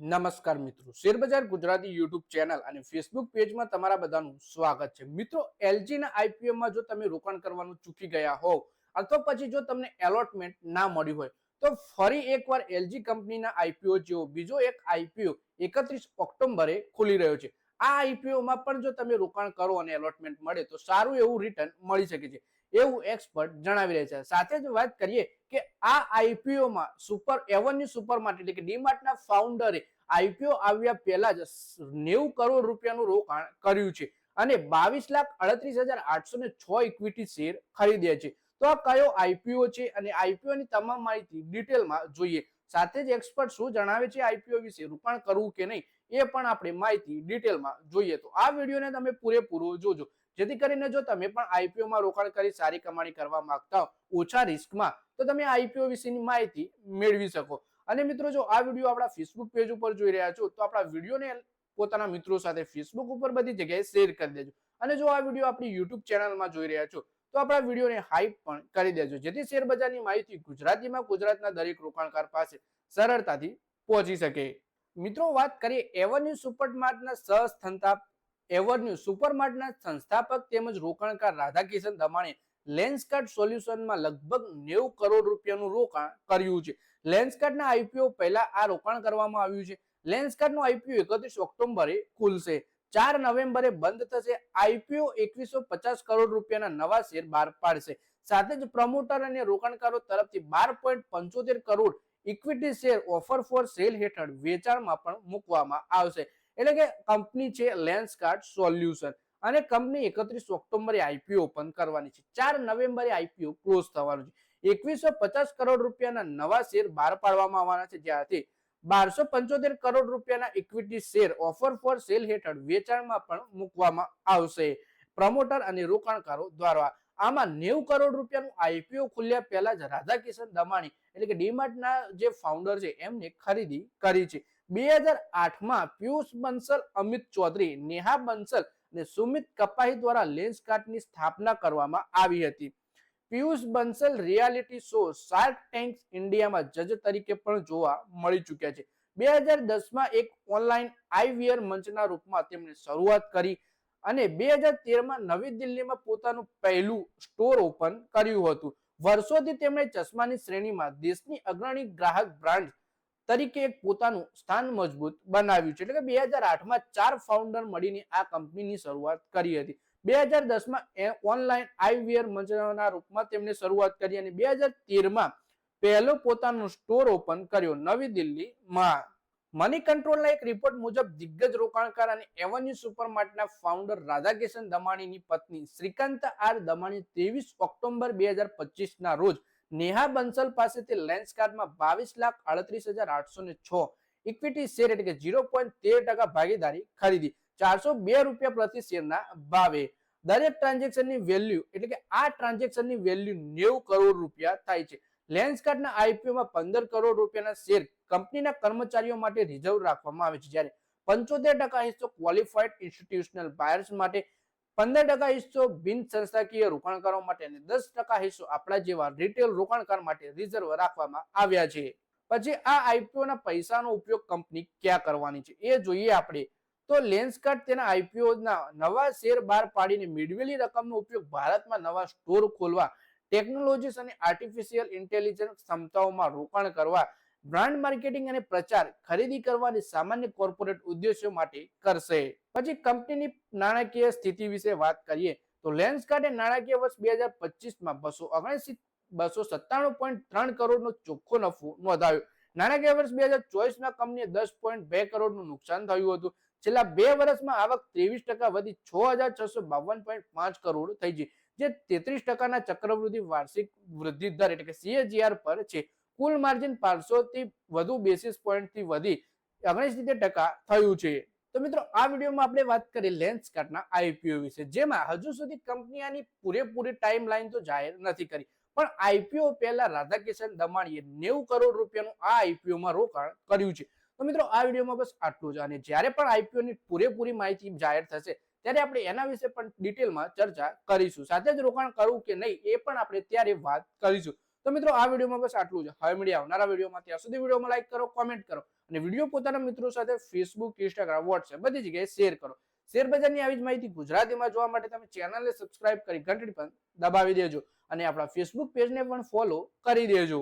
નમસ્કાર મિત્રો. શેરબજાર ગુજરાતી યુટ્યુબ ચેનલ અને ફેસબુક પેજમાં તમારા બધાનું સ્વાગત છે. મિત્રો એલજીના આઈપીએમમાં જો તમે રોકાણ કરવાનું ચૂકી ગયા હોવ, અથવા પછી જો તમને એલોટમેન્ટ ના મળ્યું હોય, તો ફરી એકવાર એલજી કંપનીના આઈપીઓ જેવો બીજો એક આઈપીઓ એકત્રીસ ઓક્ટોબરે ખુલી રહ્યો છે. આ આઈપીઓમાં માં પણ જો તમે રોકાણ કરો અને એલોટમેન્ટ મળે તો સારું એવું રિટર્ન મળી શકે છે. એવું એક્સપર્ટ જણાવી રહ્યા છે. સાથે જ વાત કરીએ કે આ આઈપીઓ માં સુપર એવન્યુ સુપર માર્કેટ એટલે કે ડીમાર્ટના ફાઉન્ડરે આઈપીઓ આવ્યા પહેલા જ નેવું કરોડ રૂપિયાનું રોકાણ કર્યું છે અને બાવીસ લાખ અડત્રીસ હજાર આઠસો ને છ ઇક્વિટી શેર ખરીદ્યા છે. તો આ કયો આઈપીઓ છે અને આઈપીઓ ની તમામ માહિતી ડિટેલમાં જોઈએ. સાથે જ એક્સપર્ટ શું જણાવે છે આઈપીઓ વિશે? રોકાણ કરવું કે નહીં? એ પણ આપણે માહિતી ડિટેલમાં જોઈએ. તો આ વિડીયોને તમે પૂરેપૂરો જોજો. જેથી કરીને જો તમે પણ આઈપીઓમાં રોકાણ કરી સારી કમાણી કરવા માંગતા હો, ઓછા રિસ્કમાં, તો તમે આઈપીઓ વિશેની માહિતી મેળવી શકો. અને મિત્રો, જો આ વીડિયો આપણા ફેસબુક પેજ ઉપર જોઈ રહ્યા છો, તો આપણા વિડીયોને પોતાના મિત્રો સાથે ફેસબુક ઉપર બધી જગ્યાએ શેર કરી દેજો. અને જો આ વીડિયો આપણી યુટ્યુબ ચેનલમાં જોઈ રહ્યા છો, તો આપણા વિડીયોને હાઈપ પણ કરી દેજો. જેથી શેરબજારની માહિતી ગુજરાતીમાં ગુજરાતના દરેક રોકાણકાર પાસે સરળતાથી પહોંચી શકે. મિત્રો વાત કરીએ એવન્યુ સુપરમાર્ટના સહસ્થાપક એવન્યુ સુપરમાર્ટના સંસ્થાપક તેમજ રોકાણકાર રાધાકિશન દમાણે લેન્સકાર્ટ સોલ્યુશનમાં લગભગ નેવું કરોડ રૂપિયાનું રોકાણ કર્યું છે. લેન્સકાર્ટના આઈપીઓ પહેલા આ રોકાણ કરવામાં આવ્યું છે. લેન્સકાર્ટનું આઈપીઓ એકત્રીસ ઓક્ટોબરે ખુલશે. ચાર નવેમ્બરે બંધ થશે. આઈપીઓ એકવીસો પચાસ કરોડ રૂપિયાના નવા શેર બહાર પાડશે. સાથે જ પ્રમોટર અને રોકાણકારો તરફથી બાર પોઈન્ટ પંચોતેર crore equity share offer for sale હેઠળ વેચાણમાં પણ મૂકવામાં આવશે. એટલે કે કંપની છે લેન્સકાર્ટ સોલ્યુશન અને કંપની એકત્રીસ ઓક્ટોબરે આઈપીઓ ઓપન કરવાની છે. ચાર નવેમ્બરે આઈપીઓ ક્લોઝ થવાનું છે. એકવીસો પચાસ કરોડ રૂપિયાના નવા શેર બહાર પાડવામાં આવવાના છે. જ્યાંથી બારસો પંચોતેર કરોડ રૂપિયાના equity share offer for sale હેઠળ વેચાણમાં પણ મૂકવામાં આવશે. પ્રમોટર અને રોકાણકારો દ્વારા આમાં નેવું કરોડ રૂપિયાનું આઈપીઓ ખુલ્યા પહેલા જ રાધાકિશન દમાણી એટલે કે ડીમાર્ટના જે ફાઉન્ડર છે, એમને ખરીદી કરી છે. બે હજાર આઠમાં પિયુષ બંસલ, અમિત ચૌધરી, નેહા બંસલ અને સુમિત કપાહી દ્વારા લેન્સકાર્ટની સ્થાપના કરવામાં આવી હતી. Piyush Bansal reality show shark tank ઇન્ડિયામાં જજ તરીકે પણ જોવા મળી ચૂક્યા છે. બે હજાર દસમાં એક ઓનલાઈન આઈવીઆર મંચના રૂપમાં તેમણે શરૂઆત કરી. અને બે હજાર તેરમાં નવી દિલ્હીમાં પોતાનું પહેલું સ્ટોર ઓપન કર્યું હતું. વર્ષોથી તેમણે ચશ્માની શ્રેણીમાં દેશની અગ્રણી ગ્રાહક બ્રાન્ડ તરીકે એક પોતાનું સ્થાન મજબૂત બનાવ્યું છે. એટલે કે બે હજાર આઠમાં ચાર ફાઉન્ડર મળીને આ કંપનીની શરૂઆત કરી હતી. બે હજાર દસમાં ઓનલાઈન આઈવીઆર મંચના રૂપમાં તેમણે શરૂઆત કરી અને બે હજાર તેરમાં પહેલો પોતાનો સ્ટોર ઓપન કર્યો નવી દિલ્હીમાં. મની કંટ્રોલના એક રિપોર્ટ મુજબ દિગ્ગજ રોકાણકાર અને એવન્યુ સુપરમાર્ટના ફાઉન્ડર રાધાકિશન દમાણીની પત્ની શ્રીકાંત આર દમાણી ત્રેવીસ ઓક્ટોબર બે હજાર પચીસના રોજ નેહા બંસલ પાસેથી લેન્સ કાર્ડમાં બાવીસ લાખ આડત્રીસ હજાર આઠસો ને છ ઇક્વિટી શેર એટલે કે ઝીરો પોઈન્ટ તેર ટકા ભાગીદારી ખરીદી, ચારસો બે રૂપિયા પ્રતિ શેરના ભાવે. દરેક ટ્રાન્ઝેક્શનની વેલ્યુ એટલે કે આ ટ્રાન્ઝેક્શનની વેલ્યુ નેવું કરોડ રૂપિયા થાય છે. લેન્સ કાર્ડના આઈપીઓમાં પંદર કરોડ રૂપિયાના શેર કંપનીના કર્મચારીઓ માટે રિઝર્વ રાખવામાં આવે છે. જ્યારે પંચોતેર ટકા હિસ્સો ક્વોલિફાઈડ ઇન્સ્ટિટ્યુશનલ બાયર્સ માટે, પંદર ટકા હિસ્સો બિન સંસ્થાકીય રોકાણકારો માટે અને દસ ટકા હિસ્સો આપણા જેવા રિટેલ રોકાણકાર માટે રિઝર્વ રાખવામાં આવ્યા છે. પછી આ આઈપીઓના પૈસાનો ઉપયોગ કંપની ક્યાં કરવાની છે? એ જોઈએ આપણે. તો લેન્સકાર્ટ તેના આઈપીઓના નવા શેર બહાર પાડીને મેળવેલી રકમનો ઉપયોગ ભારતમાં નવા સ્ટોર ખોલવા ટેકનોલોજીસ અને આર્ટિફિશિયલ ઇન્ટેલિજન્સ ક્ષમતાઓમાં રોકાણ કરવા બ્રાન્ડ માર્કેટિંગ અને પ્રચાર ખરીદી કરવાની સામાન્ય કોર્પોરેટ ઉદ્દેશ્યો માટે કરશે. પછી કંપનીની નાણાકીય સ્થિતિ વિશે વાત કરીએ, તો લેન્સકાર્ટે નાણાકીય વર્ષ બે હજાર પચીસમાં બસો ઓગણસી, બસો સત્તાણું પોઈન્ટ ત્રણ કરોડનો ચોખ્ખો નફો નોંધાયો. નાણાકીય વર્ષ બે હજાર ચોવીસમાં કંપનીએ દસ પોઈન્ટ બે કરોડનું નુકસાન થયું હતું. છેલ્લા બે વર્ષમાં આવક ત્રેવીસ ટકા વધી છ હજાર છસો બાવન પોઈન્ટ પાંચ કરોડ થઈ છે જે તેત્રીસ ટકાના ચક્રવૃદ્ધિ વાર્ષિક વૃદ્ધિ દર એટલે કે સીએજીઆર પર છે, કુલ માર્જિન પાંચસો થી વધુ બેસિસ પોઈન્ટથી વધી રીતે ટકા થયું છે. તો મિત્રો, આ વિડીયોમાં આપણે વાત કરી લેન્સ કાર્ટના આઈપીઓ વિશે, જેમાં હજુ સુધી કંપની આની પૂરેપૂરી ટાઈમ લાઈન તો જાહેર નથી કરી, પણ આઈપીઓ પહેલા રાધાકિશન દમાણીએ નેવું કરોડ રૂપિયાનું આ આઈપીઓમાં રોકાણ કર્યું છે. તો મિત્રો, આ વિડીયોમાં બસ આટલું જ, અને જ્યારે પણ આઈપીઓની પૂરેપૂરી માહિતી જાહેર થશે ત્યારે આપણે એના વિશે પણ ડિટેલમાં ચર્ચા કરીશું. સાથે જ રોકાણ કરવું કે નહીં, એ પણ આપણે ત્યારે વાત કરીશું. તો મિત્રો, આ વિડીયોમાં બસ આટલું જ. હવે મળી આવનારા વિડીયોમાં. ત્યાં સુધી વિડીયોમાં લાઈક કરો કોમેન્ટ કરો અને વીડિયો પોતાના મિત્રો સાથે ફેસબુક ઇન્સ્ટાગ્રામ વોટ્સએપ બધી જગ્યાએ શેર કરો. શેરબજારની આવી જ માહિતી ગુજરાતીમાં જોવા માટે તમે ચેનલને સબસ્ક્રાઇબ કરી ઘંટડી પણ દબાવી દેજો અને આપણા ફેસબુક પેજને પણ ફોલો કરી દેજો.